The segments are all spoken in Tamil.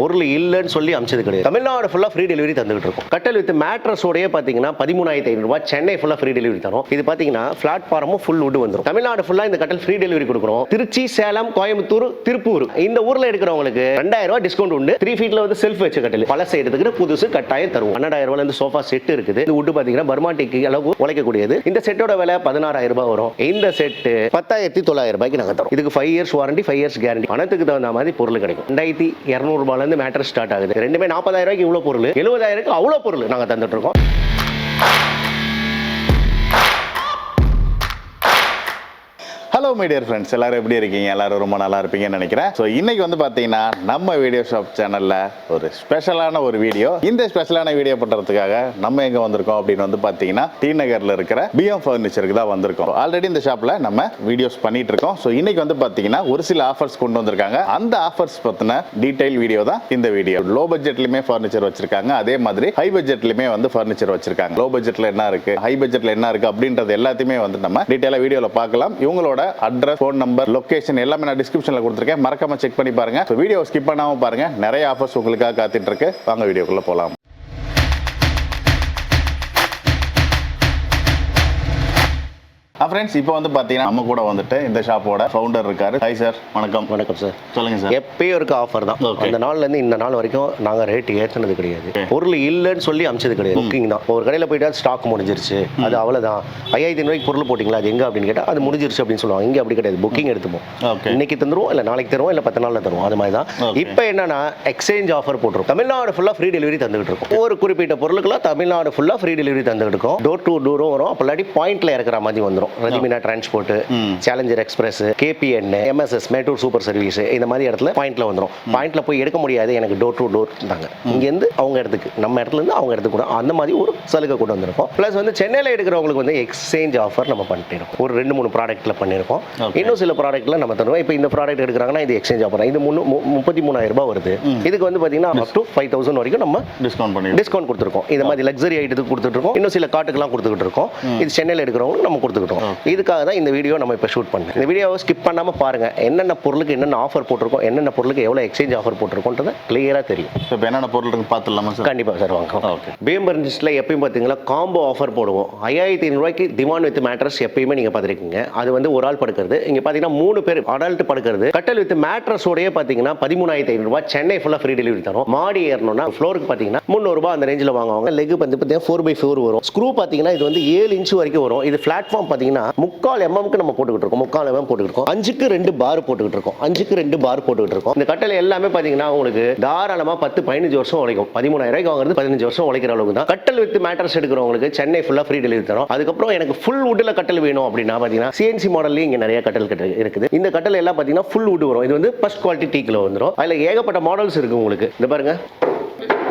பொருள் இல்லைன்னு சொல்லி அமிச்சது கிடையாது. தமிழ்நாடு ஃபுல்லாக ஃப்ரீ டெலிவரி தந்துகிட்டு இருக்கும். கட்டல் வித் மேட்ரஸோடய பார்த்தீங்கன்னா பதிமூணாயிரத்தி ஐநூறுபா சென்னை ஃபுல்லாக ஃப்ரீ டெலிவரி தரும். இது பார்த்தீங்கன்னா பிளாட்ஃபார்மும் ஃபுல் உட் வந்துடும் தமிழ்நாடு ஃபுல்லாக இந்த கட்டல் ஃப்ரீ டெலிவரி கொடுக்குறோம். திருச்சி சேலம் கோயம்புத்தூர் திருப்பூர். இந்த ஊரில் எடுக்கிறவங்களுக்கு ரெண்டாயிரம் ரூபா டிஸ்கவுண்ட் உண்டு. த்ரீ ஃபீட்ல வந்து செல்ஃப் வச்ச கட்டல். பழச எடுத்துக்கிட்டு புதுசு கட்டாயம் தரும் பன்னெண்டாயிரம் ரூபாய் இருந்து சோஃபா செட் இருக்குது. இந்த உட்டு பார்த்தீங்கன்னா பர்மாட்டிக்கு அளவு உழைக்கக்கூடியது. இந்த செட்டோட விலை பதினாறாயிரம் ரூபாய் வரும். இந்த செட்டு பத்தாயிரத்தி தொள்ளாயிரம் ரூபாய்க்கு நாங்கள் தரோம். இதுக்கு five years warranty five years guarantee பணத்துக்கு தகுந்த மாதிரி பொருள் கிடைக்கும். ரெண்டாயிரத்தி இரநூறுபால இரநூறுபாலேருந்து மேட்டர் ஸ்டார்ட் ஆகுது. ரெண்டுமே நாற்பதாயிரம் ரூபாய்க்கு இவ்வளோ பொருள். எழுபதாயிரத்துக்கு அவ்வளோ பொருள் நாங்கள் தந்துட்டு இருக்கோம். ஹலோ மை டியர் ஃப்ரெண்ட்ஸ் எல்லாரும் எப்படி இருக்கீங்க? எல்லாரும் ரொம்ப நல்லா இருப்பீங்கன்னு நினைக்கிறேன். ஸோ இன்னைக்கு வந்து பார்த்தீங்கன்னா நம்ம வீடியோ ஷாப் சேனலில் ஒரு ஸ்பெஷலான ஒரு வீடியோ இந்த ஸ்பெஷலான வீடியோ பண்ணுறதுக்காக நம்ம எங்கே வந்திருக்கோம் அப்படின்னு வந்து பார்த்தீங்கன்னா டி நகரில் இருக்கிற பிஎம் ஃபர்னிச்சருக்கு தான் வந்திருக்கோம். ஆல்ரெடி இந்த ஷாப்பில் நம்ம வீடியோஸ் பண்ணிட்டு இருக்கோம். ஸோ இன்னைக்கு வந்து பார்த்தீங்கன்னா ஒரு சில ஆஃபர்ஸ் கொண்டு வந்திருக்காங்க. அந்த ஆஃபர்ஸ் பற்றின டீடைல் வீடியோ தான் இந்த வீடியோ லோ பட்ஜெட்லையுமே ஃபர்னிச்சர் வச்சிருக்காங்க. அதே மாதிரி ஹை பட்ஜெட்லையுமே வந்து ஃபர்னிச்சர் வச்சிருக்காங்க. லோ பட்ஜெட்டில் என்ன இருக்கு? ஹை பட்ஜெட்டில் என்ன இருக்கு? அப்படின்றது எல்லாத்தையுமே வந்து நம்ம டீட்டெயிலாக வீடியோவில் பார்க்கலாம். இவங்களோட அட்ரஸ் ஃபோன் நம்பர் லொக்கேஷன் எல்லாமே நான் டிஸ்கிரிப்ஷனில் கொடுத்துருக்கேன். மறக்காம செக் பண்ணி பாருங்க. வீடியோ ஸ்கிப் பண்ணாமல் பாருங்க. நிறைய ஆஃபர்ஸ் உங்களுக்காக காத்துட்டு இருக்கு. வாங்க வீடியோக்குள்ள போகலாம் ஃப்ரெண்ட்ஸ் இப்போ வந்து பார்த்தீங்கன்னா நம்ம கூட வந்துட்டு இந்த ஷாப்போட ஃபவுண்டர் இருக்காரு. ஹாய் சார் வணக்கம். வணக்கம் சார் சொல்லுங்க சார் எப்பயும் இருக்க ஆஃபர் தான். Okay. அந்த நாள்ல இருந்து இந்த நாள் வரைக்கும் நாங்க ரேட் ஏத்துனது கிடையாது. பொருள் இல்லைன்னு சொல்லி அமிச்சது கிடையாது. புக்கிங் தான். ஒரு கடையில போயிட்டா ஸ்டாக் முடிஞ்சிருச்சு. அது அவ்வளவுதான். ஐயாயிரத்தி ரூபாய்க்கு பொருள் போட்டிங்களா? அது எங்க அப்படின்னு கேட்டா அது முடிஞ்சிருச்சு அப்படின்னு சொல்லுவாங்க. இங்க அப்படி கிடையாது. புக்கிங் எடுத்துப்போம். இன்னைக்கு தந்துருவோம் இல்ல நாளைக்கு தருவோம் இல்ல பத்து நாள்ல தருவோம். அது மாதிரி தான். இப்போ என்னன்னா எக்ஸ்சேஞ்ச் ஆஃபர் போட்டுரும் தமிழ்நாடு ஃபுல்லா ஃப்ரீ டெலிவரி தந்துகிட்டு இருக்கோம். ஒரு குறிப்பிட்ட பொருளுக்குலாம் தமிழ்நாடு ஃபுல்லா ஃப்ரீ டெலிவரி தந்துகிட்டு இருக்கோம். டோர் டு டோரும் வரும். அப்போ இல்லாட்டி பாயிண்ட்ல இறக்குற மாதிரி வந்துரும் ரஜிமினா transport challenger express KPN MSS Mettur super service இந்த மாதிரி இடத்துல பாயிண்ட்ல வந்துரும். பாயிண்ட்ல போய் எடுக்க முடியாது எனக்கு டோர் டு டோர் தாங்க இங்கேருந்து அவங்க இடத்துக்கு நம்ம இடத்துல இருந்து அவங்க இடத்துக்கு கூட அந்த மாதிரி ஒரு சலுகை கொண்டு வந்திருக்கோம். ப்ளஸ் வந்து சென்னையில் எடுக்கிறவங்களுக்கு வந்து எக்ஸ்சேஞ்ச் ஆஃபர் நம்ம பண்ணிட்டு இருக்கோம். ஒரு ரெண்டு மூணு ப்ராடக்ட்ல பண்ணியிருக்கோம். இன்னும் சில ப்ராடக்ட்ல நம்ம தருவோம். இப்போ இந்த ப்ராடக்ட் எடுக்கிறாங்கன்னா இது எக்ஸ்சேஞ்ச் ஆஃபர் இது முன்னு முப்பத்தி மூணாயிரம் ரூபாய் வருது. இதுக்கு வந்து பார்த்தீங்கன்னா அப் டு ஃபைவ் தௌசண்ட் வரைக்கும் நம்ம டிஸ்கவுண்ட் பண்ணி டிஸ்கவுண்ட் கொடுத்துருக்கோம். இந்த மாதிரி லக்ஸரி ஐட்டத்துக்கு கொடுத்துட்டு இருக்கோம். இன்னும் சில காட்டுக்கெல்லாம் கொடுத்துக்கிட்டு இருக்கோம். இது சென்னையில் எடுக்கிறவங்களுக்கு நம்ம கொடுத்துக்கிட்டோம். இதுக்காக தான் இந்த வீடியோ நம்ம இப்போ ஷூட் பண்ணேன். இந்த வீடியோவை ஸ்கிப் பண்ணாம பாருங்க. என்னென்ன பொருளுக்கு என்னென்ன ஆஃபர் போட்டிருக்கோம் என்னென்ன பொருளுக்கு எவ்வளோ எக்ஸ்சேஞ்ச் ஆஃபர் போட்டிருக்கோன்றத கிளியரா தெரியும். இப்போ என்னென்ன பொருள் இருக்கு பார்த்துடலாமா சார் கண்டிப்பாக சார் வாங்க. Okay. பிஎம் பர்னிஸ்டில் எப்பயும் பார்த்தீங்கன்னா காம்போ ஆஃபர் போடுவோம். ஐயாயிரத்தி ஐநூறுரூவாய்க்கு திவான் வித் மேட்ரஸ் எப்பயுமே நீங்கள் பார்த்துருக்கீங்க. அது வந்து ஒரு ஆள் படுக்கிறது. இங்கே பார்த்தீங்கன்னா மூணு பேர் அடல்ட் படுக்கிறது. கட்டல் வித் மேட்ரஸோடய பார்த்தீங்கன்னா பதிமூணாயிரத்தி ஐநூறுரூவா சென்னை ஃபுல்லாக ஃப்ரீ டெலிவரி தரும். மாடி ஏறணும்னா ஃப்ளோருக்கு பார்த்தீங்கன்னா முந்நூறுபா அந்த ரேஞ்சில் வாங்குவாங்க. லெக் வந்து பார்த்தீங்கன்னா ஃபோர் பை ஃபோர் வரும். ஸ்க்ரூ பார்த்தீங்கன்னா இது வந்து ஏழு இன்ச் வரைக்கும் வரும். இது பிளாட்ஃபார்ம் பார்த்தீங்கன்னா முக்கால் எம்எம்க்கு நம்ம போட்டுக்கிட்டு இருக்கோம். முக்கால் எம்எம் போட்டுக்கிட்டு இருக்கோம். அஞ்சுக்கு ரெண்டு பார் போட்டுக்கிட்டு இருக்கோம். அஞ்சுக்கு ரெண்டு பார் போட்டுக்கிட்டு இருக்கோம். இந்த கட்டளை எல்லாமே பார்த்தீங்கன்னா உங்களுக்கு தாராளமாக பத்து பதினஞ்சு வருஷம் உழைக்கும். பதிமூணாயிரம் ரூபாய்க்கு வாங்குறது பதினஞ்சு வருஷம் உழைக்கிற அளவுக்கு தான். கட்டல் வித் மேட்டர்ஸ் எடுக்கிறவங்களுக்கு சென்னை ஃபுல்லாக ஃப்ரீ டெலிவரி தரும். அதுக்கப்புறம் எனக்கு ஃபுல் வுட்டில் கட்டல் வேணும் அப்படின்னா பார்த்தீங்கன்னா சிஎன்சி மாடல்லே இங்கே நிறைய கட்டல் கட்டல் இருக்குது. இந்த கட்டல் எல்லாம் பார்த்தீங்கன்னா ஃபுல் வுட் வரும். இது வந்து ஃபர்ஸ்ட் குவாலிட்டி டீக்கில் வந்துடும் அதில் ஏகப்பட்ட மாடல்ஸ் இருக்கு உங்களுக்கு. இந்த பாருங்கள்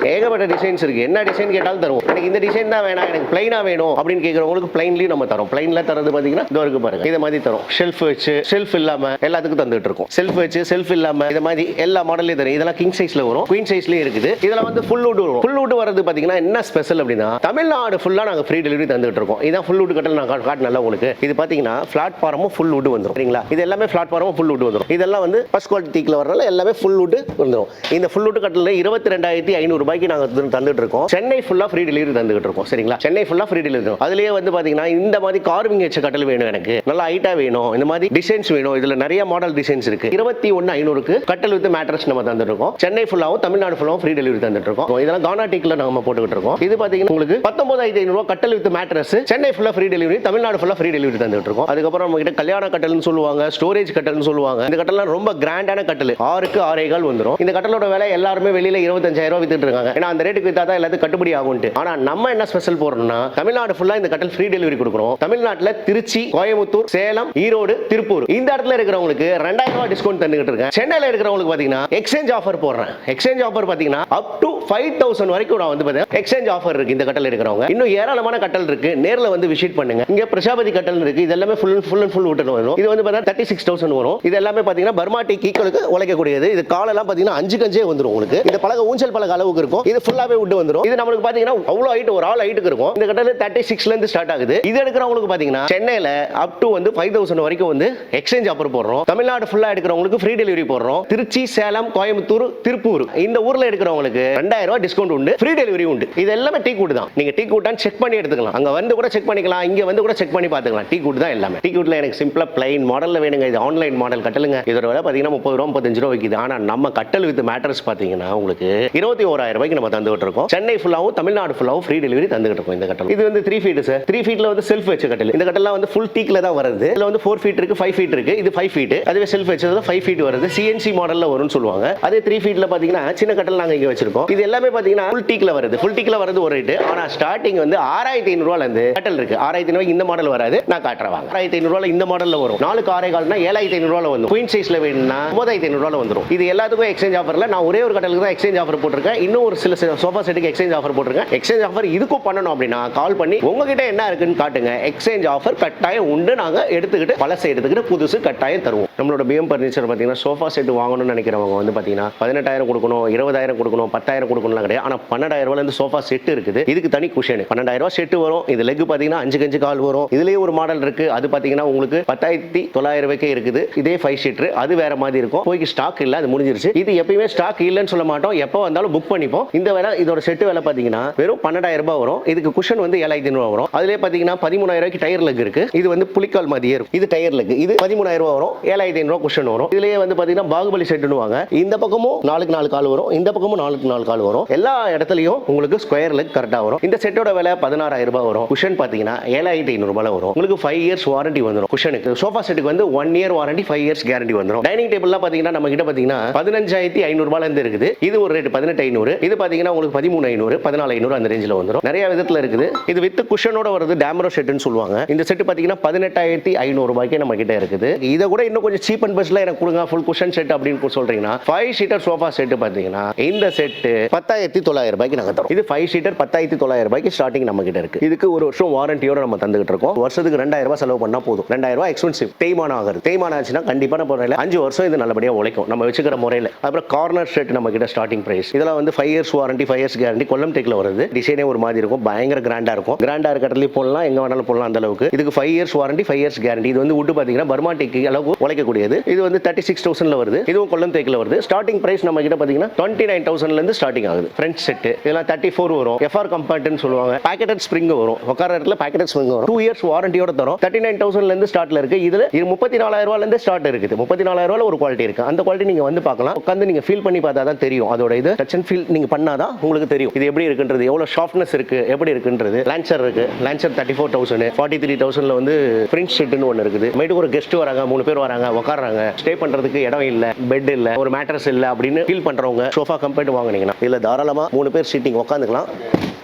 ஏகப்பட்ட டிசைன்ஸ் இருக்கு. என்ன டிசைன் கேட்டாலும் தருவோம். எனக்கு இந்த டிசைன் தான் வேணாம். எனக்கு பிளைனா வேணும் அப்படின்னு கேட்குறவங்களுக்கு பிளைன்லயும் நம்ம தரோம். பிளைன்ல தரது பாத்தீங்கன்னா இதோ இருக்கு பாருங்க. இதை மாதிரி தரும். ஷெல்ஃப் வச்சு ஷெல்ஃப் இல்லாம எல்லாத்துக்கும் தந்துட்டு இருக்கோம். ஷெல்ஃப் வச்சு ஷெல்ஃப் இல்லாம இதை மாதிரி எல்லா மாடல்லையும் தரும் இதெல்லாம் கிங் சைஸ்ல வரும். குயின் சைஸ்லயும் இருக்குது. இதெல்லாம் வந்து ஃபுல் வுட் வரும். ஃபுல் வுட் வரது பாத்தீங்கன்னா என்ன ஸ்பெஷல் அப்படின்னா தமிழ்நாடு ஃபுல்லா நாங்க ஃப்ரீ டெலிவரி தந்துட்டு இருக்கோம். இதான் ஃபுல் வுட் கட்டல் நான் கா- காட்டினல உங்களுக்கு. இது பாத்தீங்கன்னா பிளாட்ஃபார்மும் ஃபுல் வுட் வந்துடும் சரிங்களா? இது எல்லாமே பிளாட்ஃபார்மும் ஃபுல் வுட் வந்துடும் இதெல்லாம் வந்து ஃபர்ஸ்ட் குவாலிட்டி வரனால எல்லாமே ஃபுல் வுட் வந்துடும் இந்த ஃபுல் வுட் கட்டல இருபத்தி ரெண்டாயிரத்தி ஐநூறு ரூபாய்க்கு நாங்க தந்து- தந்துட்டு இருக்கோம் சென்னை ஃபுல்லா ஃப்ரீ டெலிவரி தந்துட்டு இருக்கோம் சரிங்களா? சென்னை ஃபுல்லா ஃப்ரீ டெலிவரி இருக்கும் அதுலயே வந்து பாத்தீங்கன்னா இந்த மாதிரி கார்விங் வச்ச கட்டல் வேணும் எனக்கு. நல்லா ஹைட்டா வேணும். இந்த மாதிரி டிசைன்ஸ் வேணும். இதுல நிறைய மாடல் டிசைன்ஸ் இருக்கு. இருபத்தி ஒன்னு ஐநூறுக்கு கட்டல் வித் மேட்ரஸ் நம்ம தந்துட்டு இருக்கோம் சென்னை ஃபுல்லாவும் தமிழ்நாடு ஃபுல்லாவும் ஃப்ரீ டெலிவரி தந்துட்டு இருக்கோம் இதெல்லாம் கானா டீக்ல நம்ம போட்டுக்கிட்டு இருக்கோம் இது பாத்தீங்கன்னா உங்களுக்கு பத்தொன்பதாயிரத்தி ஐநூறுவா கட்டல் வித் மேட்ரஸ் சென்னை ஃபுல்லா ஃப்ரீ டெலிவரி தமிழ்நாடு ஃபுல்லா ஃப்ரீ டெலிவரி தந்துட்டு இருக்கோம் அதுக்கப்புறம் நம்ம கிட்ட கல்யாண கட்டல்னு சொல்லுவாங்க ஸ்டோரேஜ் கட்டல்னு சொல்லுவாங்க. இந்த கட்டல்லாம் ரொம்ப கிராண்டான கட்டல். ஆறுக்கு ஆறே கால் வந்துடும் இந்த கட்டலோட விலை எல்லாருமே வெளியில இருபத்தஞ்சாயிரம் ரூபாய் வித்துட்டு இருக்காங்க. ஏன்னா அந்த ரேட்டுக்கு வித்தா தான் எல்லாத்துக்கும் கட்டுப்படி ஆகும்ட்டு ஆனா நம்ம என்ன ஸ்பெஷல் போடுறோம்னா தமிழ்நாடு ஃபுல்லா இந்த கட்டல் ஃப்ரீ டெலிவரி கொடுக்குறோம். தமிழ்நாட்டுல திருச்சி கோயம்புத்தூர் சேலம் ஈரோடு திருப்பூர். இந்த இடத்துல இருக்கிறவங்களுக்கு ரெண்டாயிரம் ரூபாய் டிஸ்கவுண்ட் தந்துகிட்டு இருக்கேன். சென்னையில் இருக்கிறவங்களுக்கு பாத்தீங்கன்னா எக்ஸ்சேஞ்ச் ஆஃபர் போடுறேன். எக்ஸ்சேஞ்ச் ஆஃபர் பாத்தீங்கன்னா அப் டு ஃபைவ் தௌசண்ட் வரைக்கும் நான் வந்து எக்ஸ்சேஞ்ச் ஆஃபர் இருக்கு இந்த கட்டல் இருக்கிறவங்க. இன்னும் ஏராளமான கட்டல் இருக்கு. நேர்ல வந்து விசிட் பண்ணுங்க. இங்க பிரஜாபதி கட்டல் இருக்கு. இது எல்லாமே ஃபுல் ஃபுல் அண்ட் ஃபுல் விட்டு வரும். இது வந்து பார்த்தீங்கன்னா தேர்ட்டி சிக்ஸ் தௌசண்ட் வரும். இது எல்லாமே பார்த்தீங்கன்னா பர்மா டீ கீக்களுக்கு உழைக்கக்கூடியது. இது காலெல்லாம் பார்த்தீங்கன்னா அஞ்சு கஞ்சே வந்துரும் உங்களுக்கு. இந்த பழக ஊஞ்சல் பழக அளவுக்கு இருக்கும். இருக்கும். இது ஃபுல்லாவே உட் வந்துரும். இது நம்மளுக்கு பாத்தீங்கன்னா அவ்வளவு ஹைட் ஒரு ஆள் ஹைட்டுக்கு இருக்கும். இந்த கட்டத்தில் தேர்ட்டி சிக்ஸ்ல இருந்து ஸ்டார்ட் ஆகுது. இது எடுக்கிறவங்களுக்கு பாத்தீங்கன்னா சென்னையில அப் டு வந்து ஃபைவ் தௌசண்ட் வரைக்கும் வந்து எக்ஸ்சேஞ்ச் ஆஃபர் போடுறோம். தமிழ்நாடு ஃபுல்லா எடுக்கிறவங்களுக்கு ஃப்ரீ டெலிவரி போடுறோம். திருச்சி சேலம் கோயம்புத்தூர் திருப்பூர். இந்த ஊர்ல எடுக்கிறவங்களுக்கு ரெண்டாயிரம் ரூபாய் டிஸ்கவுண்ட் உண்டு ஃப்ரீ டெலிவரி உண்டு. இது எல்லாமே டீ கூட்டு தான். நீங்க டீ கூட்டான்னு செக் பண்ணி எடுத்துக்கலாம். அங்க வந்து கூட செக் பண்ணிக்கலாம். இங்க வந்து கூட செக் பண்ணி பாத்துக்கலாம் டீ கூட்டு தான் எல்லாமே. டீ கூட்ல எனக்கு சிம்பிளா பிளைன் மாடல்ல வேணுங்க. இது ஆன்லைன் மாடல் கட்டலுங்க. இதோட விலை பாத்தீங்கன்னா முப்பது ரூபா முப்பத்தஞ்சு ரூபா விற்கிது ஆனா நம்ம கட்டல் வித் மேட்டர்ஸ் பாத்தீங்கன்னா உங்களுக்கு இருபத்தி ஓராயிரம் ரூபாய்க்கு நம்ம தந்துகிட்டு இருக்கோம் சென்னை ஃபுல்லாவும் தமிழ்நாடு ஃபுல்லாவும் ஃப்ரீ டெலிவரி தந்துகிட்டு இருக்கோம் இந்த கட்டல். இது வந்து த்ரீ ஃபீட் சார் த்ரீ ஃபீட்ல வந்து செல்ஃப் வச்ச கட்டல். இந்த கட்டலாம் வந்து ஃபுல் டீக்ல தான் வருது. இதுல வந்து ஃபோர் ஃபீட் இருக்கு ஃபைவ் ஃபீட் இருக்கு. இது ஃபைவ் ஃபீட் அதுவே செல்ஃப் வச்சதுல ஃபைவ் ஃபீட் வருது. சிஎன்சி மாடல்ல வரும்னு சொல்லுவாங்க. அதே த்ரீ ஃபீட்ல பாத்தீங்கன்னா சின்ன கட்டல் நாங்க இங்க வச்சிருக்கோம். இது எல்லாமே பாத்தீங்கன்னா ஃபுல் டீக்ல வருது. ஃபுல் டீக்ல வருது ஒரு ரேட்டு ஆனா ஸ்டார்டிங் வந்து ஆறாயிரத்தி ஐநூறுவால இருந்து கட்டல் இருக்கு. ஆறாயிரத்தி ஐநூறு இந்த மாடல் வராது. நான் காட்டுறேன் ஆறாயிரத்தி ஐநூறுவால இந்த மாடல்ல வரும். நாலு காரை கால்னா ஏழாயிரத்தி ஐநூறுவால வந்து குயின் சைஸ்ல வேணும்னா ஒன்பதாயிரத்தி ஐநூறுவால வந்துரும். இது எல்லாத்துக்கும் எக்ஸ்சேஞ்ச் ஆஃபர்ல நான் ஒரே ஒரு கட்டலுக்கு தான் எக்ஸ்சேஞ்ச் ஆஃபர் போட்டிருக்கேன். இன்னும் ஒரு சில சோஃபா செட்டுக்கு எக்ஸ்சேஞ்ச் ஆஃபர் போட்டிருக்கேன். எக்ஸ்சேஞ்ச் ஆஃபர் இதுக்கும் பண்ணணும் அப்படின்னா கால் பண்ணி உங்ககிட்ட என்ன இருக்குன்னு காட்டுங்க. எக்ஸ்சேஞ்ச் ஆஃபர் கட்டாயம் உண்டு. நாங்கள் எடுத்துக்கிட்டு பழசை எடுத்துக்கிட்டு புதுசு கட்டாயம் தருவோம். நம்மளோட பிஎம் பர்னிச்சர் பார்த்தீங்கன்னா சோஃபா செட் வாங்கணும்னு நினைக்கிறவங்க வந்து பார்த்தீங்கன்னா பதினெட்டாயிரம் கொடுக்கணும் இருபதாயிரம் கொடுக்கணும் பத்தாயிரம் கொடுக்கணும்லாம் கிடையாது. ஆனால் பன்னெண்டாயிரம் ரூபாயில சோஃபா செட் இருக்குது. இதுக்கு தனி குஷன் பன்னெண்டாயிரம் ரூபாய் செட்டு வரும். இது லெக் பார்த்தீங்கன்னா அஞ்சு கஞ்சு கால் வரும். இதுலேயே ஒரு மாடல் இருக்கு. அது பார்த்தீங்கன்னா உங்களுக்கு பத்தாயிரத்தி தொள்ளாயிரம் ரூபாய்க்கே இருக்குது. இதே ஃபைவ் சீட்டர் அது வேற மாதிரி இருக்கும். போய் ஸ்டாக் இல்லை. அது முடிஞ்சிருச்சு. இது எப்பயுமே ஸ்டாக் இல்லைன்னு சொல்ல மாட்டோம். எப்போ வந்தாலும் புக் பண்ணிப்போம். இந்த வேலை இதோட செட்டு வேலை பார்த்தீங்கன்னா வெறும் பன்னெண்டாயிரம் ரூபாய் வரும். இதுக்கு குஷன் வந்து ஏழாயிரத்தி ஐநூறு வரும். அதுலேயே பார்த்தீங்கன்னா பதிமூணாயிரம் ரூபாய்க்கு டயர் லெக் இருக்கு. இது வந்து புலிக்கால் மாதிரியே இருக்கும். இது டயர் லெக் இது பதிமூணாயிரம் ரூபாய் வரும். ஏழாயிரத்தி ஐநூறு குஷன் வரும். இதுலயே வந்து பார்த்தீங்கன்னா பாகுபலி செட்டுன்னுவாங்க இந்த பக்கமும் நாலுக்கு நாலு கால் வரும். இந்த பக்கமும் நாலுக்கு நாலு கால் வரும். எல்லா இடத்துலையும் உங்களுக்கு ஸ்கொயர் லெக் கரெக்டாக வரும். இந்த செட்டோட விலை பதினாறாயிரம் ரூபாய் வரும். குஷன் பார்த்தீங்கன்னா ஏழாயிரத்தி ஐநூறு ரூபாய் வரும். உங்களுக்கு ஃபைவ் இயர்ஸ் வாரண்டி வந்துடும் குஷனுக்கு சோஃபா செட்டுக்கு வந்து one year warranty five years guarantee வந்துடும் டைனிங் டேபிள்லாம் பார்த்தீங்கன்னா நம்ம கிட்ட பார்த்தீங்கன்னா பதினஞ்சாயிரத்தி ஐநூறு இருந்து இருக்குது. இது ஒரு ரேட் பதினெட்டு ஐநூறு. இது பார்த்தீங்கன்னா உங்களுக்கு பதிமூணு ஐநூறு பதினாலு ஐநூறு அந்த ரேஞ்சில் வந்துடும் நிறைய விதத்தில் இருக்குது. இது வித் குஷனோட வருது டேமரோ செட்டுன்னு சொல்லுவாங்க. இந்த செட்டு பார்த்தீங்கன்னா பதினெட்டாயிரத்தி ஐநூறு ரூபாய்க்கு நம்ம கிட்ட இருக்குது. இதை கூட இன்னும் கொஞ்சம் சீப் அண்ட் பெஸ்ட்ல எனக்கு கொடுங்க. ஃபுல் குஷன் செட் அப்படின்னு சொல்றீங்கன்னா ஃபைவ் சீட்டர் சோஃபா செட்டு பார்த்தீங்கன்னா இந்த செட்டு பத்தாயிரத்தி தொள்ளாயிரம் ரூபாய்க்கு நாங்கள் தரோம். இது ஃபைவ் சீட்டர் பத்தாயிரத்தி தொள்ளாயிரம் ரூபாய்க்கு ஸ்டார்டிங் நம்ம கிட்ட இருக்கு. இதுக்கு ஒரு வருஷம் வாரண்டியோட நம்ம தந்துகிட்டு இருக்கோம். வருஷத்துக்கு ரெண்டாயிரம் ரூபாய் செலவு பண்ணா போதும். ரெண்டாயிரம் ரூபாய் எக்ஸ்பென்சிவ் தேய்மானம் ஆகுது. தேய்மானம் ஆச்சுன்னா கண்டிப்பான முறையில் அஞ்சு வருஷம் இது நல்லபடியாக உழைக்கும். நம்ம வச்சுக்கிற முறையில். அப்புறம் கார்னர் செட் நம்ம கிட்ட ஸ்டார்டிங் பிரைஸ் இதெல்லாம் வந்து five years warranty five years guarantee Kollam டேக்கில் வருது. டிசைனே ஒரு மாதிரி இருக்கும் பயங்கர கிராண்டா இருக்கும். கிராண்டா இருக்கிறதுலையும் போடலாம் எங்க வேணாலும் போடலாம் அந்த அளவுக்கு. இதுக்கு five years warranty five years guarantee இது வந்து உட்டு பார்த்தீங்கன்னா பர்மா டேக்கு அளவுக்கு உழைக்கக்கூடியது. இது வந்து தேர்ட்டி சிக்ஸ் தௌசண்ட்ல வருது. இதுவும் கொல்லம் தேக்கில் வருது. ஸ்டார்டிங் பிரைஸ் நம்ம கிட்ட பார்த்தீங்கன்னா டுவெண்ட்டி நைன் தௌசண்ட்ல இருந்து ஸ்டார்டிங் ஆகுது. ஃப்ரண்ட் செட் இதெல்லாம் தேர்ட்டி ஃபோர் வரும் எஃப்ஆர் கம்பார்ட்னு சொல்லுவாங்க. பேக்கெட் ஸ்ப்ரிங் வரும். உட்கார இடத்துல பேக்கெட் ஸ்ப்ரிங் வரும். டூ இயர்ஸ் வாரண்டியோட தரும். தேர்ட்டி நைன் தௌசண்ட்ல இருந்து ஸ்டார்ட்ல இருக்கு. இதுல இது முப்பத்தி நாலாயிரம் ரூபாயில இருந்து ஸ்டார்ட் இருக்குது. முப்பத்தி நாலாயிரம் ரூபால ஒரு குவாலிட்டி இருக்கு. அந்த குவாலிட்டி நீங்க வந்து பார்க்கலாம். உட்காந்து நீங்க ஃபீல் பண்ணி பார்த்தா தான் தெரியும். அதோட இது டச் அண்ட் ஃபீல் பண்ணால் தான் உங்களுக்கு தெரியும். இது எப்படி இருக்குன்றது எவ்வளோ ஷார்ப்னஸ் இருக்குது எப்படி இருக்குன்றது. லான்சர் இருக்குது lancer thirty four thousand forty three தௌசண்ட்ல வந்து பிரிண்ட் ஷீட்னு ஒன்று இருக்குது. மேட்டுக்கு ஒரு கெஸ்ட் வராங்க மூணு பேர் வராங்க உட்காராங்க ஸ்டே பண்ணுறதுக்கு இடம் இல்லை பெட் இல்லை ஒரு மேட்ரஸ் இல்லை அப்படின்னு ஃபீல் பண்ணுறவங்க சோஃபா கம்பெனி வாங்கினீங்கன்னா இல்லை தாராளமாக மூணு பேர் சீட்டிங் உட்காந்துக்கலாம்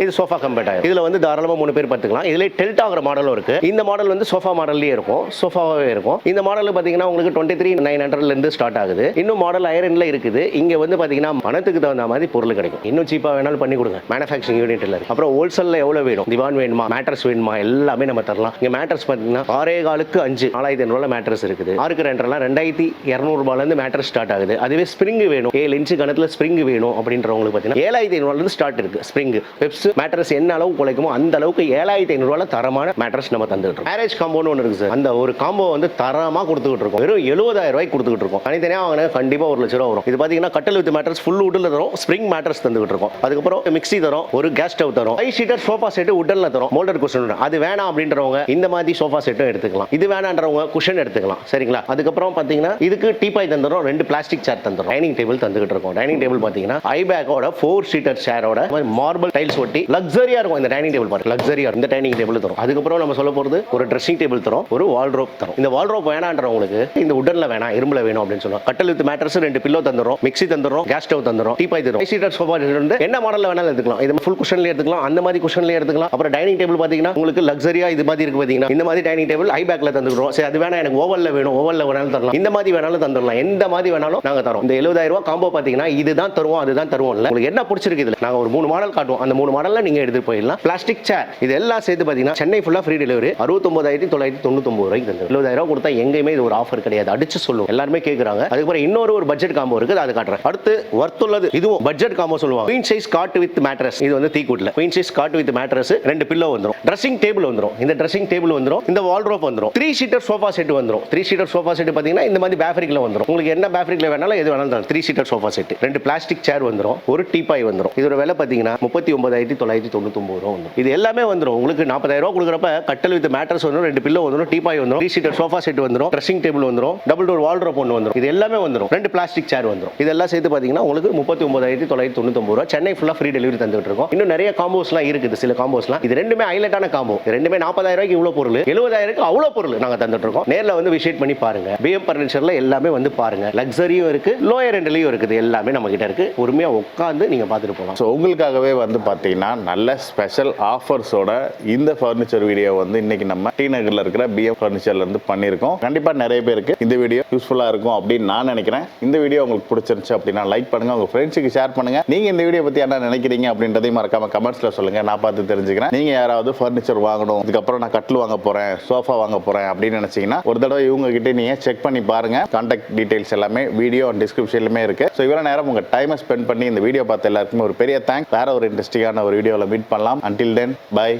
இது சோஃபா கம்பெட் ஆகும் இதில் வந்து தாராளமாக மூணு பேர் பார்த்துக்கலாம் இதில் டெல்ட் ஆகிற மாடலும் இருக்கு. இந்த மாடல் வந்து சோஃபா மாடல்லேயே இருக்கும். சோஃபாவே இருக்கும். இந்த மாடல் பார்த்தீங்கன்னா உங்களுக்கு டுவெண்ட்டி த்ரீ நைன் ஹண்ட்ரட்லேருந்து ஸ்டார்ட் ஆகுது. இன்னும் மாடல் ஐரனில் இருக்குது. இங்கே வந்து பார்த்தீங்கன்னா மனத்துக்கு தகுந்த மாதிரி பொருள் கிடைக்கும். இன்னும் சீப்பா வேணாலும் பண்ணி கொடுங்க. மேனுஃபேக்சரிங் யூனிட்ல இருக்கு. அப்புறம் ஹோல்சேலில் எவ்வளவு வேணும்? திவான் வேணுமா? மேட்ரஸ் வேணுமா? எல்லாமே நம்ம தரலாம். இங்க மேட்ரஸ் பார்த்தீங்கன்னா ஆறே காலுக்கு அஞ்சு. நாலாயிரத்தி ஐநூறுல மேட்ரஸ் இருக்குது. ஆறுக்கு ரெண்டரெல்லாம் ரெண்டாயிரத்தி இரநூறுபாலேருந்து மேட்ரஸ் ஸ்டார்ட் ஆகுது. அதுவே ஸ்ப்ரிங் வேணும். ஏழு இன்ச்சு கணத்தில் ஸ்ப்ரிங் வேணும் அப்படின்றவங்களுக்கு பாத்தீங்கன்னா ஏழாயிரத்தி ஐநூறுல இருந்து ஸ்டார்ட் இருக்கு. ஸ்ப்ரிங் வெப்ஸ் மேட்ரஸ் என்ன அளவு குலைக்குமோ அந்த அளவுக்கு ஏழாயிரத்தி ஐநூறுவால தரமான மேட்ரஸ் நம்ம தந்துட்டு மேரேஜ் காம்போன்னு ஒன்று இருக்கு சார் அந்த ஒரு காம்போ வந்து தரமா கொடுத்துக்கிட்டு இருக்கோம். வெறும் எழுபதாயிரம் ரூபாய்க்கு கொடுத்துக்கிட்டு இருக்கோம். தனித்தனியாக வாங்கினா கண்டிப்பா ஒரு லட்ச ரூபா வரும். இது பாத்தீங்கன்னா கட்டல் வித் மேட்ரஸ் ஃபுல் உட்டில் தரும். ஸ்ப்ரிங் மேட்ரஸ் தந்துகிட்டு இருக்கோம். அதுக்கப்புறம் மிக்ஸி தரும் ஒரு கேஸ் ஸ்டவ் தரும் ஃபைவ் சீட்டர் சோஃபா செட் உடல்ல தரும். மோல்டர் குஷன் அது வேணாம் அப்படின்றவங்க இந்த மாதிரி சோஃபா செட்டும் எடுத்துக்கலாம். இது வேணான்றவங்க குஷன் எடுத்துக்கலாம். சரிங்களா? அதுக்கப்புறம் பாத்தீங்கன்னா இதுக்கு டீபாய் தந்துடும் ரெண்டு பிளாஸ்டிக் சேர் தந்துடும் டைனிங் டேபிள் தந்துகிட்டு இருக்கோம். டைனிங் டேபிள் பாத்தீங்கன்னா ஐபேக்கோட ஃபோர் சீட்டர் சேரோட மார்பிள் டைல்ஸ் ஒட்டி லக்ஸரியா இருக்கும். இந்த டைனிங் டேபிள் பாருங்க. லக்ஸரியா இந்த டைனிங் டேபிள் தரும். அதுக்கப்புறம் நம்ம சொல்ல போறது ஒரு ட்ரெஸ்ஸிங் டேபிள் தரும் ஒரு வால்ட்ரோப் தரும். இந்த வால்ட்ரோப் வேணான்றவங்களுக்கு இந்த உடல்ல வேணாம் இரும்புல வேணும் அப்படின்னு சொல்லுவோம் கட்டல் வித் மேட்ரஸ் ரெண்டு பில்லோ தந்துரும் மிக்ஸி தந்துரும் கேஸ் ஸ்டவ் தந்துரும் டீபாய் தரும் சீட்டர் சோஃபா இருந்து என்ன மாடல்ல வேணாலும் எடுத்துக்கலாம். இது ஃபுல் குஷன்ல எடுத்துக்கலாம். அந்த மாதிரி குஷன்ல எடுத்துக்கலாம். அப்புறம் டைனிங் டேபிள் பாத்தீங்கன்னா உங்களுக்கு லக்ஸரியா இது மாதிரி இருக்கு பாத்தீங்கன்னா இந்த மாதிரி டைனிங் டேபிள் ஐ பேக்ல தந்துடுறோம் சரி அது வேணா எனக்கு ஓவல்ல வேணும். ஓவல்ல வேணாலும் தரலாம். இந்த மாதிரி வேணாலும் தந்துடலாம் எந்த மாதிரி வேணாலும் நாங்க தரோம். இந்த எழுபதாயிரம் ரூபாய் காம்போ பாத்தீங்கன்னா இதுதான் தருவோம் அதுதான் தருவோம் இல்ல. உங்களுக்கு என்ன பிடிச்சிருக்கு இதுல? நாங்க ஒரு மூணு மாடல் காட்டுவோம். அந்த மூணு மாடல்ல நீங்க எடுத்து போயிடலாம். பிளாஸ்டிக் சேர் இது எல்லாம் சேர்த்து பாத்தீங்கன்னா சென்னை ஃபுல்லா ஃப்ரீ டெலிவரி அறுபத்தொன்பதாயிரத்தி தொள்ளாயிரத்தி தொண்ணூத்தொம்பது ரூபாய்க்கு தந்து எழுபதாயிரம் ரூபாய் கொடுத்தா எங்கேயுமே இது ஒரு ஆஃபர் கிடையாது. அடிச்சு சொல்லுவோம். எல்லாருமே கேட்குறாங்க அதுக்கப்புறம் இன்னொரு ஒரு பட்ஜெட் காம்போ இருக்குது. அது காட்டுறேன். அடுத்து ஒர்த்துள்ளது இதுவும் பட்ஜெட் காம்போ காம்போ சொல்லுவாங்க. Queen size cot with mattress இது வந்து தீக்குட்ல queen size cot with mattress ரெண்டு பில்லோ வந்துரும். ட்ரெஸ்ஸிங் டேபிள் வந்துரும். இந்த ட்ரெஸ்ஸிங் டேபிள் வந்துரும். இந்த வால்ட்ரோப் வந்துரும். த்ரீ சீட்டர் சோஃபா செட் வந்துரும். த்ரீ சீட்டர் சோஃபா செட் பாத்தீங்கன்னா இந்த மாதிரி பேஃப்ரிக்ல வந்துரும். உங்களுக்கு என்ன பேஃப்ரிக்ல வேணாலும் எது வேணாலும் த்ரீ சீட்டர் சோஃபா செட் ரெண்டு பிளாஸ்டிக் சேர் வந்துரும். ஒரு டீபாய் வந்துரும். இதோட விலை பாத்தீங்கன்னா முப்பத்தி ஒன்பதாயிரத்தி தொள்ளாயிரத்தி தொண்ணூத்தி ரூபா வந்துரும். இது எல்லாமே வந்துரும். உங்களுக்கு நாற்பதாயிரம் ரூபா கொடுக்குறப்ப கட்டல் வித் மேட்ரஸ் வந்துரும். ரெண்டு பில்லோ வந்துரும். டீபாய் வந்துரும். த்ரீ சீட்டர் சோஃபா செட் வந்துரும். ட்ரெஸ்ஸிங் டேபிள் வந்துரும். டபுள் டோர் வால்ட்ரோப் ஒன்று வந்துரும். இது எல்லாமே வந்துரும். ரெண்டு பிளாஸ்டிக் சேர் வந்துரும். இதெல்லாம் சேர்த்து பாத்தீங்கன்னா உங்களுக்கு முப்பத்தி ஒன்பதாயிரத்தி தொள்ளாயிரத்தி தொண்ணூத்தொம்பது ரூபா. சென்னை ஃபுல்லா ஃப்ரீ டெலிவரி தந்துட்டு இருக்கோம் இன்னும் நிறைய காம்போஸ்லாம் இருக்குது. சில காம்போஸ்லாம் இது ரெண்டுமே ஹைலைட்டான காம்போ ரெண்டுமே நாற்பதாயிரம் ரூபாய்க்கு இவ்வளவு பொருள். எழுபதாயிரம் அவ்வளோ பொருள் நாங்க தந்துட்டு இருக்கோம் நேர்ல வந்து விசிட் பண்ணி பாருங்க. பிஎம் பர்னிச்சர்ல எல்லாமே வந்து பாருங்க. லக்ஸரியும் இருக்கு லோயர் எண்ட்லயும் இருக்குது. எல்லாமே நம்ம கிட்ட இருக்கு. பொறுமையா உட்காந்து நீங்க பார்த்துட்டு போகலாம். ஸோ உங்களுக்காகவே வந்து பார்த்தீங்கன்னா நல்ல ஸ்பெஷல் ஆஃபர்ஸோட இந்த ஃபர்னிச்சர் வீடியோ வந்து இன்னைக்கு நம்ம டி நகரில் இருக்கிற பிஎம் ஃபர்னிச்சர்ல இருந்து பண்ணியிருக்கோம். கண்டிப்பாக நிறைய பேருக்கு இந்த வீடியோ யூஸ்ஃபுல்லாக இருக்கும் அப்படின்னு நான் நினைக்கிறேன். இந்த வீடியோ உங்களுக்கு பிடிச்சிருந்துச்சு அப்படின்னா லைக் பண்ணுங்க. உங்க ஃப்ரெண்ட்ஸுக்கு ஷேர் பண்ணுங்க. நீங்கள் இந்த வீடியோ பற்றி என்ன நினைக்கிறீங்க அப்படின்றதையும் மறக்காம கமெண்ட்ஸில் சொல்லுங்கள் நான் பார்த்து தெரிஞ்சுக்கிறேன். நீங்கள் யாராவது ஃபர்னிச்சர் வாங்கணும் இதுக்கப்புறம் நான் கட்டில் வாங்க போகிறேன் சோஃபா வாங்க போகிறேன் அப்படின்னு நினைச்சீங்கன்னா ஒரு தடவை இவங்க கிட்டே நீங்கள் செக் பண்ணி பாருங்க. கான்டாக்ட் டீட்டெயில்ஸ் எல்லாமே வீடியோ அண்ட் டிஸ்கிரிப்ஷன்லுமே இருக்குது ஸோ இவ்வளோ நேரம் உங்கள் டைமை ஸ்பெண்ட் பண்ணி இந்த வீடியோ பார்த்த எல்லாருக்குமே ஒரு பெரிய தேங்க் வேறு ஒரு இன்ட்ரெஸ்டிங்கான ஒரு வீடியோவில் மீட் பண்ணலாம். Until then by